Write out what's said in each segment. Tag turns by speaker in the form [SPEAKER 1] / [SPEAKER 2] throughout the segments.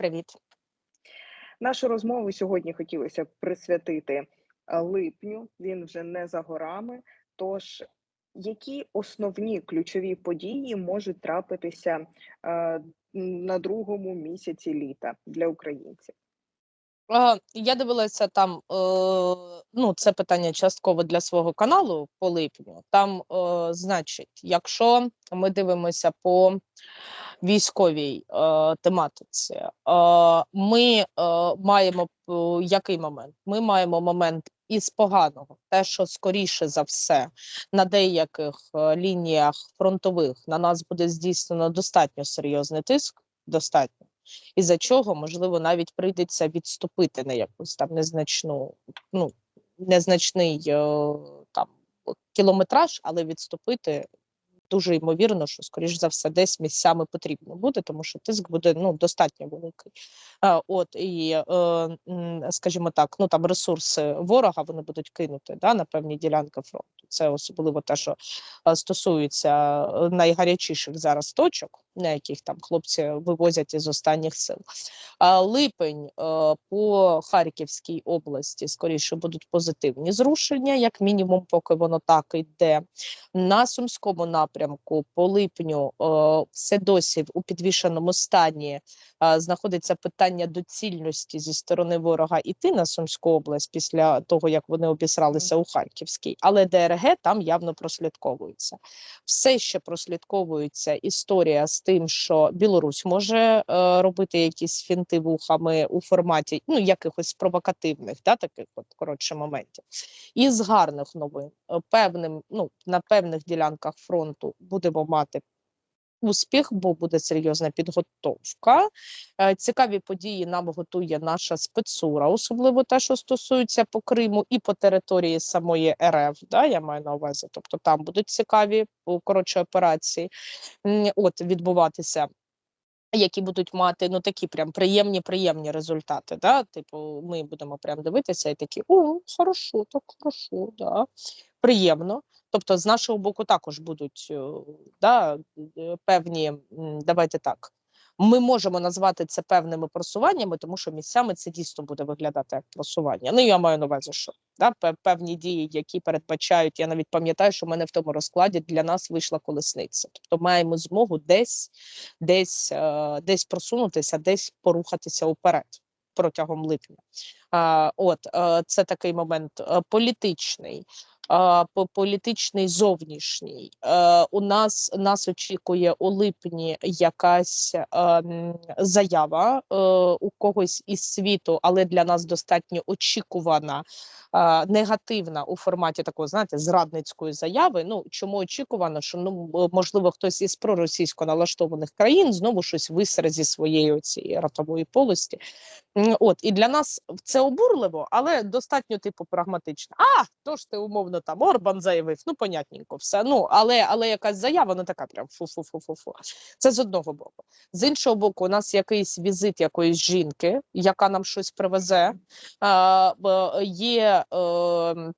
[SPEAKER 1] привіт.
[SPEAKER 2] Нашу розмову сьогодні хотілося присвятити е, липню. Він вже не за горами. Тож, які основні ключові події можуть трапитися е, на другому місяці літа для українців?
[SPEAKER 1] Я дивилася там, е, ну, це питання частково для свого каналу по липню. Там, е, значить, якщо ми дивимося по військовій е, тематиці, ми маємо який момент? Ми маємо момент із поганого, те, що скоріше за все на деяких лініях фронтових на нас буде здійснено достатньо серйозний тиск, достатньо. І за чого можливо навіть прийдеться відступити на якусь там незначну, ну незначний е, там кілометраж, але відступити дуже ймовірно, що скоріш за все десь місцями потрібно буде, тому що тиск буде ну достатньо великий. От і е, скажімо так, ну там ресурси ворога вони будуть кинути да, на певні ділянки фронту. Це особливо те, що е, стосується е, найгарячіших зараз точок, на яких там хлопці вивозять із останніх сил. Липень по Харківській області скоріше будуть позитивні зрушення, як мінімум, поки воно так йде. На сумському напрямку по липню е, все досі у підвішеному стані е, знаходиться питання доцільності зі сторони ворога іти на Сумську область після того, як вони обісралися у Харківській, але ДРГ там явно прослідковується. Все ще прослідковується історія з тим, що Білорусь може е, робити якісь фінти вухами у форматі ну якихось провокативних, да, таких от коротше моментів. І з гарних новин певним, ну на певних ділянках фронту будемо мати. Успіх, бо буде серйозна підготовка. Е, Цікаві події нам готує наша спецура, особливо те, що стосується по Криму і по території самої РФ. Да, я маю на увазі. Тобто там будуть цікаві коротше операції. От відбуватися. Які будуть мати ну такі прям приємні, приємні результати. Да? Типу, ми будемо прям дивитися і такі: о, хорошо, так хорошо, да. приємно. Тобто, з нашого боку також будуть е, да, е, певні, давайте так. Ми можемо назвати це певними просуваннями, тому що місцями це дійсно буде виглядати як просування. Ну я маю на увазі, що да, пе- певні дії, які передбачають. Я навіть пам'ятаю, що в мене в тому розкладі для нас вийшла колесниця. Тобто маємо змогу десь, десь, е, десь просунутися, десь порухатися уперед протягом липня. А, от е, це такий момент е, політичний. Політичний зовнішній. Е, у нас нас очікує у липні якась заява е, у когось із світу, але для нас достатньо очікувана, негативна у форматі такої, знаєте, зрадницької заяви. Ну чому очікувано, що ну можливо хтось із проросійсько налаштованих країн знову щось висере зі своєї цієї ротової полості. От і для нас це обурливо, але достатньо типу прагматично. А то ж ти умовно там Орбан заявив, ну понятненько, все. Ну але але якась заява, ну така прям фу-фу-фу-фу-фу. Це з одного боку. З іншого боку, у нас якийсь візит якоїсь жінки, яка нам щось привезе. Є. Е,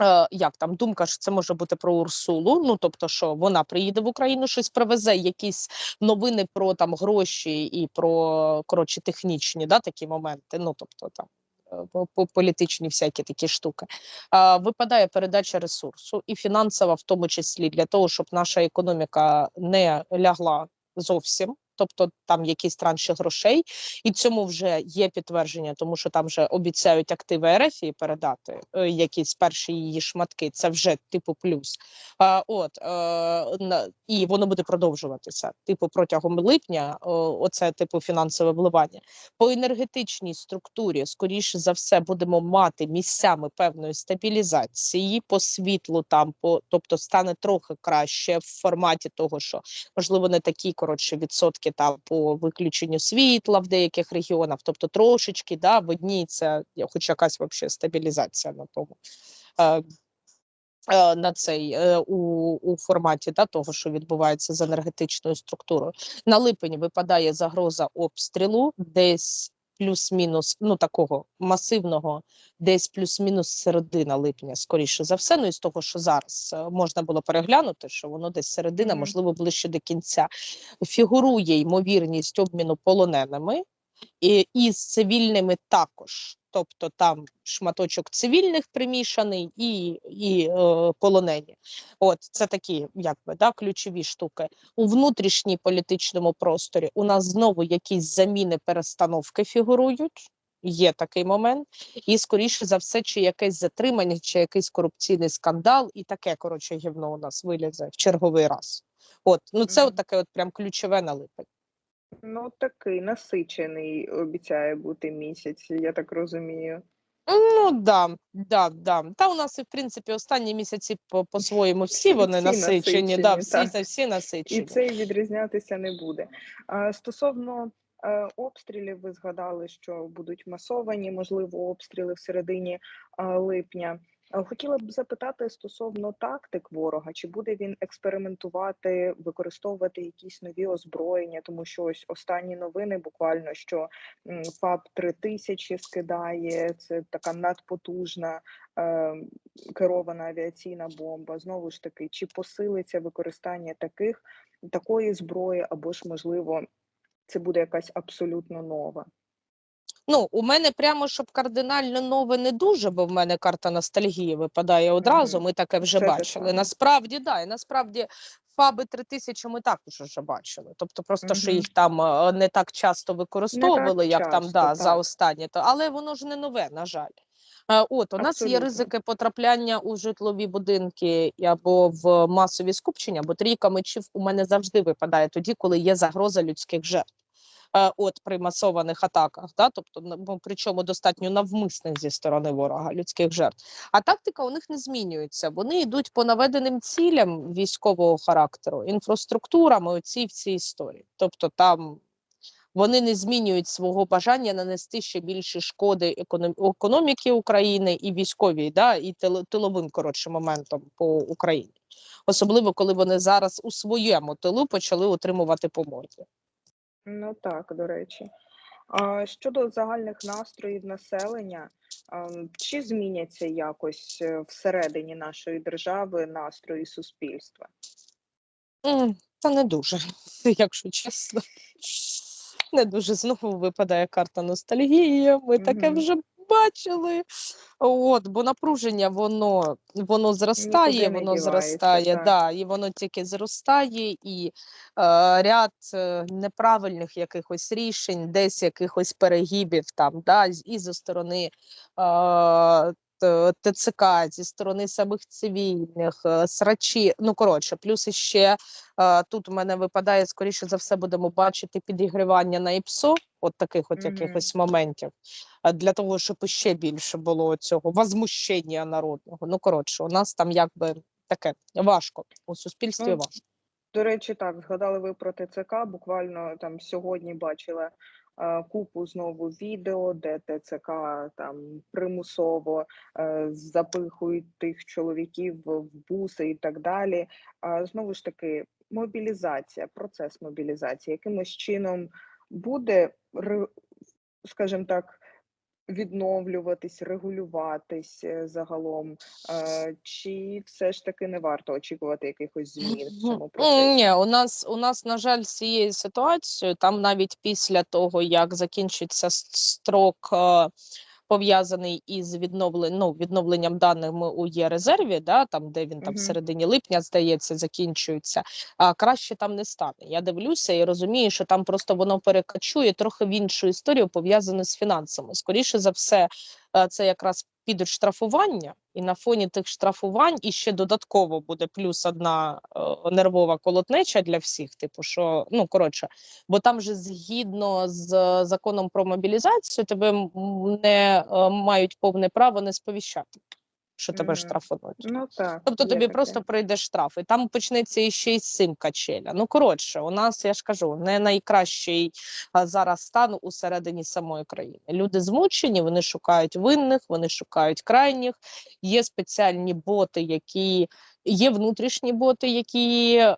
[SPEAKER 1] Е, як там думка, що це може бути про Урсулу? Ну тобто, що вона приїде в Україну, щось привезе, якісь новини про там гроші і про коротше технічні да, такі моменти. Ну тобто там політичні всякі такі штуки. Випадає передача ресурсу і фінансова, в тому числі для того, щоб наша економіка не лягла зовсім. Тобто там якісь транші грошей, і цьому вже є підтвердження, тому що там вже обіцяють активи РФ передати е, якісь перші її шматки. Це вже типу плюс. А, от е, на, і воно буде продовжуватися. Типу, протягом липня, о, оце типу фінансове вливання. По енергетичній структурі, скоріше за все, будемо мати місцями певної стабілізації по світлу, там по тобто стане трохи краще в форматі того, що можливо не такі коротше відсотки там по виключенню світла в деяких регіонах, тобто трошечки да, одній це, хоч якась вообще стабілізація на тому. Е, е, на цей е, у, у форматі да, того, що відбувається з енергетичною структурою. На липень випадає загроза обстрілу, десь плюс-мінус, ну такого масивного, десь плюс-мінус середина липня, скоріше за все. Ну і з того, що зараз е, можна було переглянути, що воно десь середина, можливо, ближче до кінця. Фігурує ймовірність обміну полоненими. І, і з цивільними також. Тобто там шматочок цивільних примішаний і, і е, полонені. От це такі, якби да, ключові штуки. У внутрішній політичному просторі у нас знову якісь заміни перестановки фігурують. Є такий момент, і скоріше за все, чи якесь затримання, чи якийсь корупційний скандал, і таке коротше гівно у нас вилізе в черговий раз. От ну це
[SPEAKER 2] Мгм.
[SPEAKER 1] от таке, от прям ключове на липень.
[SPEAKER 2] Ну, такий насичений обіцяє бути місяць, я так розумію.
[SPEAKER 1] Ну да, да, да. Та у нас і в принципі останні місяці по- по-своєму всі вони
[SPEAKER 2] Всі
[SPEAKER 1] насичені. Да,
[SPEAKER 2] насичені,
[SPEAKER 1] всі,
[SPEAKER 2] так.
[SPEAKER 1] всі
[SPEAKER 2] І це відрізнятися не буде. А, Стосовно е, обстрілів, ви згадали, що будуть масовані, можливо, обстріли в середині а, липня. А, Хотіла б запитати стосовно тактик ворога, чи буде він експериментувати, використовувати якісь нові озброєння, тому що ось останні новини буквально що ФАБ 3000 скидає, це така надпотужна е, керована авіаційна бомба. Знову ж таки, чи посилиться використання таких такої зброї, або ж можливо, це буде якась абсолютно нова.
[SPEAKER 1] Ну, у мене прямо щоб кардинально нове не дуже, бо в мене карта ностальгії випадає одразу. Ми таке вже
[SPEAKER 2] Це
[SPEAKER 1] бачили.
[SPEAKER 2] саме.
[SPEAKER 1] Насправді, да, і насправді фаби 3000 ми також вже бачили. Тобто, просто що їх там е, не так часто використовували, як там
[SPEAKER 2] часто,
[SPEAKER 1] да, за
[SPEAKER 2] так.
[SPEAKER 1] останнє, то але воно ж не нове, на жаль. Е, От у нас є ризики потрапляння у житлові будинки або в масові скупчення, бо трійка мечів у мене завжди випадає тоді, коли є загроза людських жертв. Е, От при масованих атаках, да, тобто причому достатньо навмисних зі сторони ворога людських жертв. А тактика у них не змінюється. Вони йдуть по наведеним цілям військового характеру, інфраструктурами оці всі історії. Тобто там вони не змінюють свого бажання нанести ще більше шкоди економ- економіки України і військовій, да, і тил- тиловим коротше моментом по Україні. Особливо коли вони зараз у своєму тилу почали отримувати по морді.
[SPEAKER 2] Ну так, до речі. А щодо загальних настроїв населення, чи зміняться якось е, всередині нашої держави настрої суспільства?
[SPEAKER 1] Та не дуже, якщо чесно. Не дуже знову випадає карта ностальгії. Ми таке вже бачили. От, бо напруження воно, воно зростає, воно зростає,
[SPEAKER 2] так.
[SPEAKER 1] да, і воно тільки зростає, і е, ряд е, неправильних якихось рішень, десь якихось перегибів там, да, і зі сторони е, ТЦК, зі сторони самих цивільних, е, срачі. Ну коротше, плюс іще е, тут у мене випадає, скоріше за все, будемо бачити підігрівання на ІПСО, от таких от
[SPEAKER 2] Мгм.
[SPEAKER 1] якихось моментів, е, для того, щоб ще більше було цього возмущення народного. Ну коротше, у нас там якби таке важко у суспільстві
[SPEAKER 2] Ну,
[SPEAKER 1] важко.
[SPEAKER 2] До речі, так, згадали ви про ТЦК. Буквально там сьогодні бачила е, купу знову відео, де ТЦК там примусово е, запихують тих чоловіків в буси і так далі. Знову ж таки, мобілізація, процес мобілізації якимось чином буде, скажімо так, відновлюватись, регулюватись е, загалом, е, чи все ж таки не варто очікувати якихось змін в цьому процесі?
[SPEAKER 1] Ні, у нас у нас, на жаль, з цією ситуацією, там навіть після того, як закінчиться строк, е, пов'язаний із відновлен, ну, відновленням даних у є резерві, да, там, де він там в середині липня, здається, закінчується, а краще там не стане. Я дивлюся і розумію, що там просто воно перекачує трохи в іншу історію, пов'язану з фінансами. Скоріше за все, це якраз підуть штрафування, і на фоні тих штрафувань і ще додатково буде плюс одна е, нервова колотнеча для всіх. Типу, що ну коротше, бо там же згідно з е, законом про мобілізацію, тебе не е, мають повне право не сповіщати, що тебе
[SPEAKER 2] Мгм.
[SPEAKER 1] штрафують.
[SPEAKER 2] Ну так,
[SPEAKER 1] Тобто тобі
[SPEAKER 2] таке.
[SPEAKER 1] просто прийде штраф, і там почнеться іще й з цим качеля. Ну коротше, у нас я ж кажу, не найкращий зараз стан усередині самої країни. Люди змучені, вони шукають винних, вони шукають крайніх. Є спеціальні боти, які Є внутрішні боти, які е,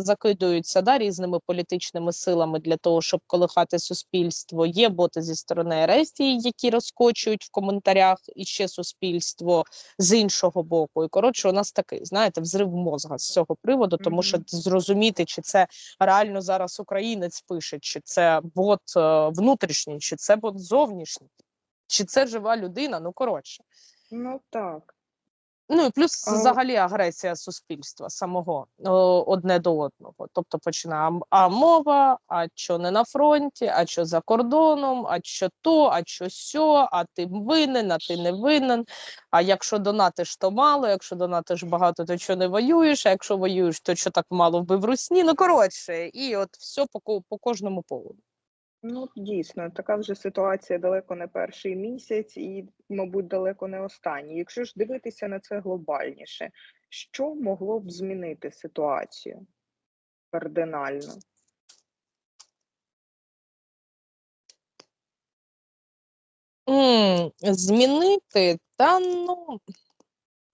[SPEAKER 1] закидуються да, різними політичними силами для того, щоб колихати суспільство. Є боти зі сторони Ерестії, які розкочують в коментарях і ще суспільство з іншого боку. І коротше, у нас такий, знаєте, взрив мозга з цього приводу, тому що зрозуміти, чи це реально зараз українець пише, чи це бот е, внутрішній, чи це бот зовнішній, чи це жива людина. Ну коротше.
[SPEAKER 2] Ну так.
[SPEAKER 1] Ну і плюс
[SPEAKER 2] А-
[SPEAKER 1] взагалі агресія суспільства самого одне до одного. Тобто починає а мова, а що не на фронті, а що за кордоном, а що то, а що сьо, а ти винен, а ти не винен. А якщо донатиш, то мало, якщо донатиш багато, то що не воюєш, а якщо воюєш, то що так мало вбив русні. Ну коротше, і от все по, по кожному поводу.
[SPEAKER 2] Ну, дійсно, така вже ситуація далеко не перший місяць і, мабуть, далеко не останній. Якщо ж дивитися на це глобальніше, що могло б змінити ситуацію кардинально?
[SPEAKER 1] М, змінити, та ну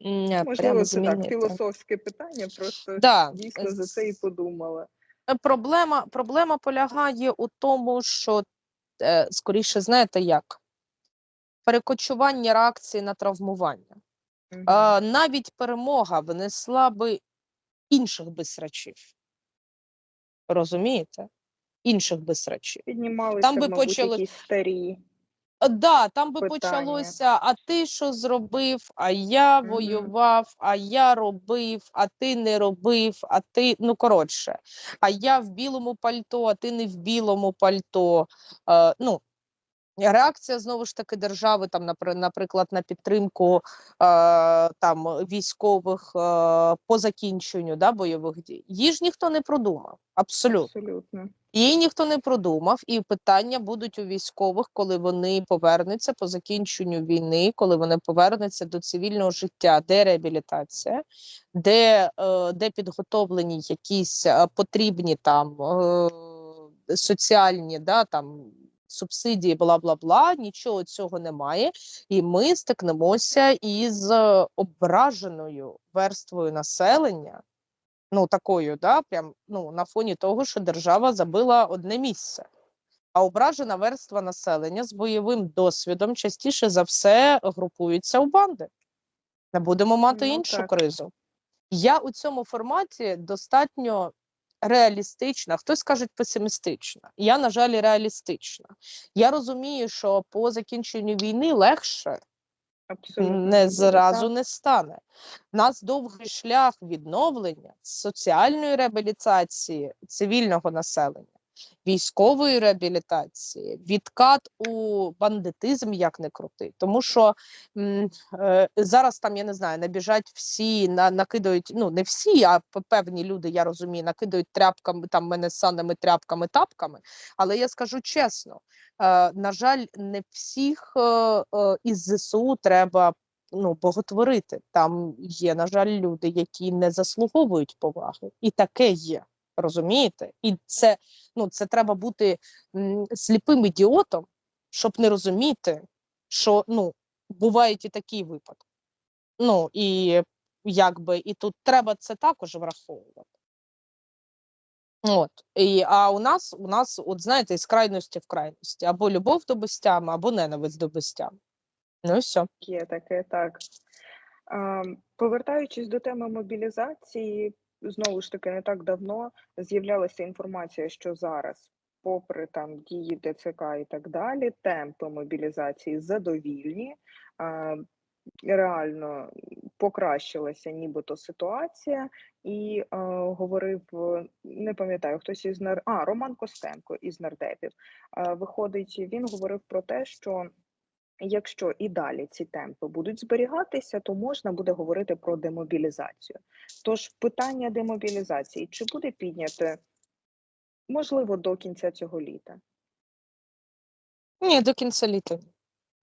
[SPEAKER 1] м,
[SPEAKER 2] Можливо, це так,
[SPEAKER 1] змінити.
[SPEAKER 2] філософське питання, просто
[SPEAKER 1] Да,
[SPEAKER 2] дійсно за це і подумала.
[SPEAKER 1] Е, Проблема, проблема полягає у тому, що е, скоріше, знаєте як? Перекочування реакції на травмування. Угу. Навіть перемога внесла би інших бисрачів. Розумієте? Інших бисрачів.
[SPEAKER 2] Піднімалися,
[SPEAKER 1] Там би
[SPEAKER 2] мабуть,
[SPEAKER 1] почали-
[SPEAKER 2] якісь старі.
[SPEAKER 1] Е, Да, там би
[SPEAKER 2] Питання.
[SPEAKER 1] почалося, а ти що зробив, а я
[SPEAKER 2] Мгм.
[SPEAKER 1] воював, а я робив, а ти не робив, а ти, ну коротше, а я в білому пальто, а ти не в білому пальто. Е, ну, реакція знову ж таки держави, там, напри- наприклад, на підтримку е, там, військових е, по закінченню да, бойових дій. Її ж ніхто не продумав. Абсолютно.
[SPEAKER 2] Абсолютно.
[SPEAKER 1] Її ніхто не продумав, і питання будуть у військових, коли вони повернуться по закінченню війни, коли вони повернуться до цивільного життя, де реабілітація, де, е, де підготовлені якісь е, потрібні там е, соціальні да, там, субсидії, бла бла бла. Нічого цього немає. І ми стикнемося із е, ображеною верствою населення ну такою, да, прям ну на фоні того, що держава забила одне місце. А ображена верства населення з бойовим досвідом частіше за все групуються у банди. Не будемо мати
[SPEAKER 2] Ну,
[SPEAKER 1] іншу
[SPEAKER 2] так.
[SPEAKER 1] кризу. Я у цьому форматі достатньо реалістична, хтось каже песимістична. Я, на жаль, реалістична. Я розумію, що по закінченню війни легше
[SPEAKER 2] Абсолютно.
[SPEAKER 1] не зразу не стане. У нас довгий шлях відновлення соціальної реабілітації цивільного населення, військової реабілітації, відкат у бандитизм, як не крути. Тому що м, е, зараз там, я не знаю, набіжать всі, на, накидають, ну не всі, а певні люди, я розумію, накидають тряпками, там мене саними тряпками, тапками. Але я скажу чесно, е, на жаль, не всіх е, е, із ЗСУ треба ну, боготворити. Там є, на жаль, люди, які не заслуговують поваги, і таке є. Розумієте? І це, ну, це треба бути сліпим ідіотом, щоб не розуміти, що ну, бувають і такі випадки. Ну і якби і тут треба це також враховувати. От і а у нас у нас, от знаєте, із крайності в крайності або любов до безтями, або ненависть до безтями. Ну і все.
[SPEAKER 2] Є таке, так. Повертаючись до теми мобілізації, знову ж таки, не так давно з'являлася інформація, що зараз, попри там дії ТЦК і так далі, темпи мобілізації задовільні. Реально покращилася нібито ситуація, і е, говорив, не пам'ятаю, хтось із нар... а, Роман Костенко із нардепів. Е, виходить, він говорив про те, що Якщо і далі ці темпи будуть зберігатися, то можна буде говорити про демобілізацію. Тож питання демобілізації чи буде підняте можливо до кінця цього літа?
[SPEAKER 1] Ні, до кінця літа.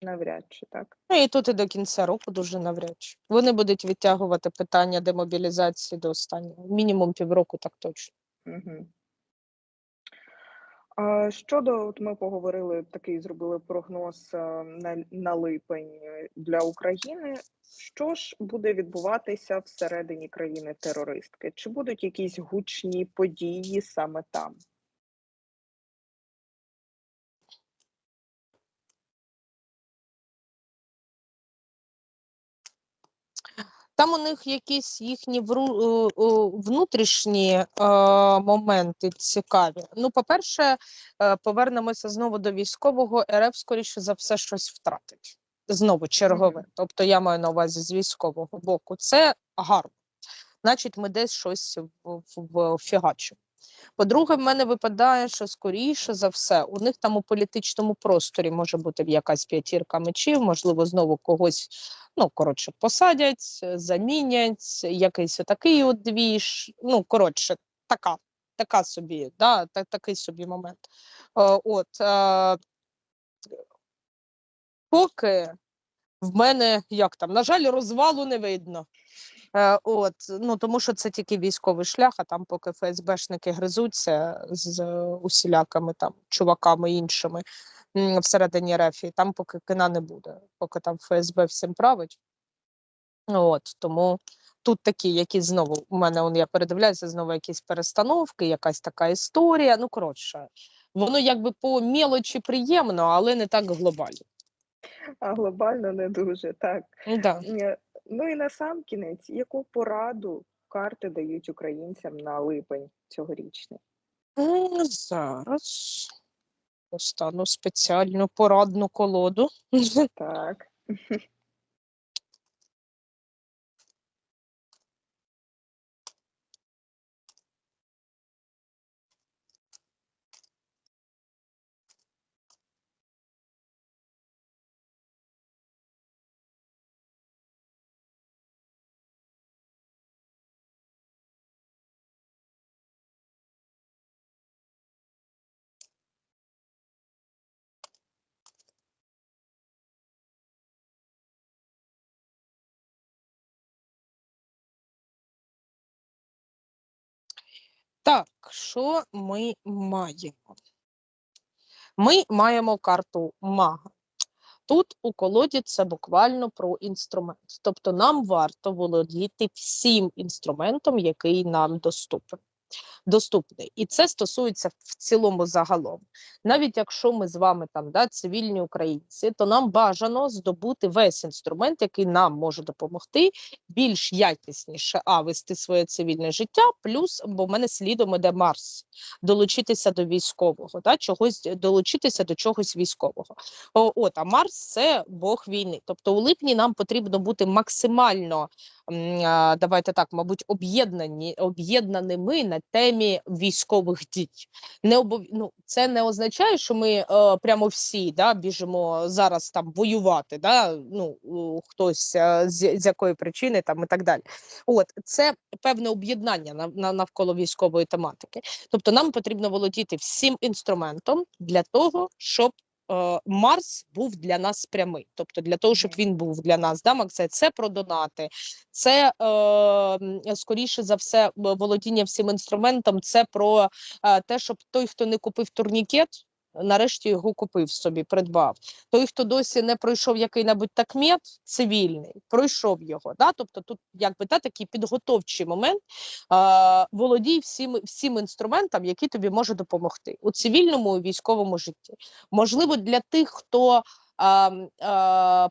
[SPEAKER 2] Навряд чи так.
[SPEAKER 1] Ну і тут і до кінця року дуже навряд чи. Вони будуть відтягувати питання демобілізації до останнього. Мінімум півроку, так точно.
[SPEAKER 2] Угу. Щодо, от ми поговорили, такий зробили прогноз е, на, на липень е, для України. Що ж буде відбуватися всередині країни-терористки? Чи будуть якісь гучні події саме там?
[SPEAKER 1] Там у них якісь їхні е, е, внутрішні е, моменти цікаві. Ну, по-перше, повернемося знову до військового. РФ, скоріше за все, щось втратить. Знову чергове. Тобто я маю на увазі з військового боку. Це гарно. Значить, ми десь щось в, в, вфігачимо. По-друге, в мене випадає, що скоріше за все, у них там у політичному просторі може бути якась п'ятірка мечів, можливо, знову когось, ну, коротше, посадять, замінять, якийсь отакий от двіж. Ну, коротше, така, така собі, да, та, такий собі момент. Е, от, е, поки в мене як там, на жаль, розвалу не видно. Е, от, ну тому що це тільки військовий шлях, а там поки ФСБшники гризуться з е, усіляками там чуваками іншими всередині рефі, там поки кина не буде, поки там ФСБ всім править. От тому тут такі, які знову у мене он я передивляюся, знову якісь перестановки, якась така історія. Ну коротше, воно якби по мілочі приємно, але не так глобально.
[SPEAKER 2] А глобально не дуже так.
[SPEAKER 1] Да.
[SPEAKER 2] Е, Ну і на сам кінець, яку пораду карти дають українцям на липень цьогорічний?
[SPEAKER 1] Зараз достану спеціальну порадну колоду.
[SPEAKER 2] Так.
[SPEAKER 1] Так, що ми маємо? Ми маємо карту мага. Тут у колоді це буквально про інструмент. Тобто нам варто володіти всім інструментом, який нам доступен. Доступний. І це стосується в цілому загалом. Навіть якщо ми з вами там да, цивільні українці, то нам бажано здобути весь інструмент, який нам може допомогти більш якісніше а вести своє цивільне життя, плюс, бо в мене слідом іде Марс, долучитися до військового, да, чогось долучитися до чогось військового. О, от, а Марс це Бог війни. Тобто у липні нам потрібно бути максимально давайте так, мабуть, об'єднані об'єднаними на темі військових дій. Не обов... ну, це не означає, що ми е, прямо всі да, біжимо зараз там воювати. Да? Ну, хтось е, з, з якої причини там і так далі. От це певне об'єднання на, на, навколо військової тематики. Тобто нам потрібно володіти всім інструментом для того, щоб Марс був для нас прямий. Тобто для того, щоб він був для нас, да, Максе, це про донати, це е, скоріше за все володіння всім інструментом, це про е, те, щоб той, хто не купив турнікет, нарешті його купив собі, придбав. Той, хто досі не пройшов який-небудь такмет цивільний, пройшов його. Да? Тобто тут якби да, такий підготовчий момент. Е, володій всім, всім інструментом, який тобі може допомогти у цивільному і військовому житті. Можливо, для тих, хто а, а,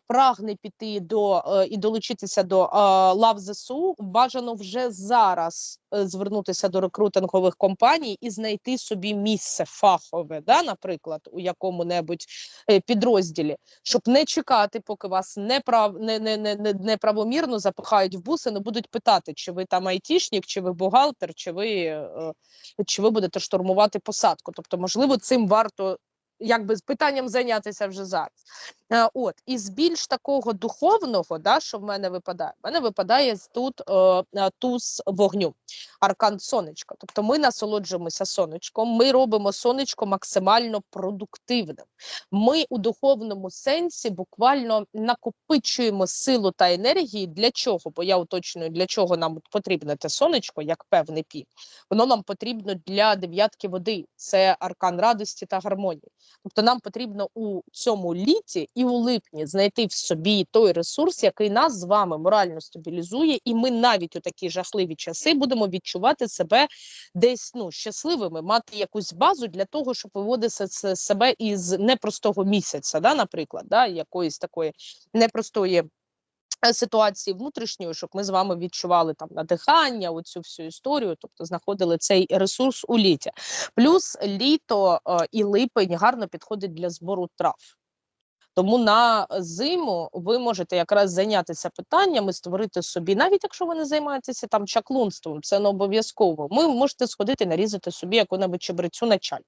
[SPEAKER 1] прагне піти до е, і долучитися до е, лав ЗСУ, бажано вже зараз е, звернутися до рекрутингових компаній і знайти собі місце фахове, да, наприклад, у якому-небудь е, підрозділі, щоб не чекати, поки вас неправ, не, не, не, не, неправомірно запихають в буси, не будуть питати, чи ви там айтішник, чи ви бухгалтер, чи ви, е, чи ви будете штурмувати посадку. Тобто, можливо, цим варто якби з питанням зайнятися вже зараз. Е, От із більш такого духовного, да, що в мене випадає, в мене випадає з- тут е, е, туз вогню, аркан сонечка. Тобто ми насолоджуємося сонечком, ми робимо сонечко максимально продуктивним. Ми у духовному сенсі буквально накопичуємо силу та енергії. Для чого? Бо я уточнюю, для чого нам потрібне те сонечко, як певний пік. Воно нам потрібно для дев'ятки води. Це аркан радості та гармонії. Тобто нам потрібно у цьому літі і у липні знайти в собі той ресурс, який нас з вами морально стабілізує, і ми навіть у такі жахливі часи будемо відчувати себе десь ну щасливими, мати якусь базу для того, щоб виводити себе із непростого місяця, да, наприклад, да, якоїсь такої непростої. е, Ситуації внутрішньої, щоб ми з вами відчували там надихання, оцю всю історію, тобто знаходили цей ресурс у літі. Плюс літо е, і липень гарно підходить для збору трав. Тому на зиму ви можете якраз зайнятися питаннями, створити собі, навіть якщо ви не займаєтеся там чаклунством, це не обов'язково. Ми можете сходити, нарізати собі яку-небудь чебрецю на чай.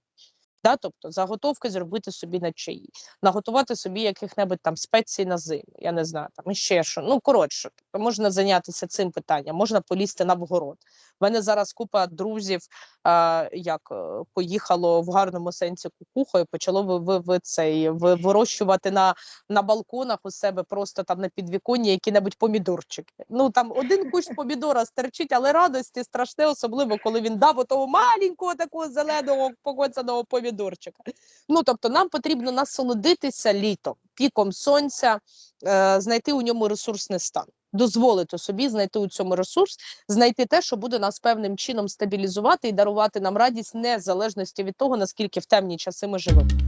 [SPEAKER 1] Да, тобто заготовки зробити собі на чаї, наготувати собі яких-небудь там спецій на зиму, я не знаю, там іще що. Ну коротше, тобто можна зайнятися цим питанням, можна полізти на вгород. У мене зараз купа друзів, е, як е, поїхало в гарному сенсі кукухою, почало ви, ви, цей ви, вирощувати на, на балконах у себе просто там на підвіконні які-небудь помідорчики. Ну там один кущ помідора стерчить, але радості страшне, особливо коли він дав отого маленького такого зеленого покоцаного помідорчика. Ну тобто, нам потрібно насолодитися літом, піком сонця, е, знайти у ньому ресурсний стан. Дозволити собі знайти у цьому ресурс, знайти те, що буде нас певним чином стабілізувати і дарувати нам радість незалежності від того, наскільки в темні часи ми живемо.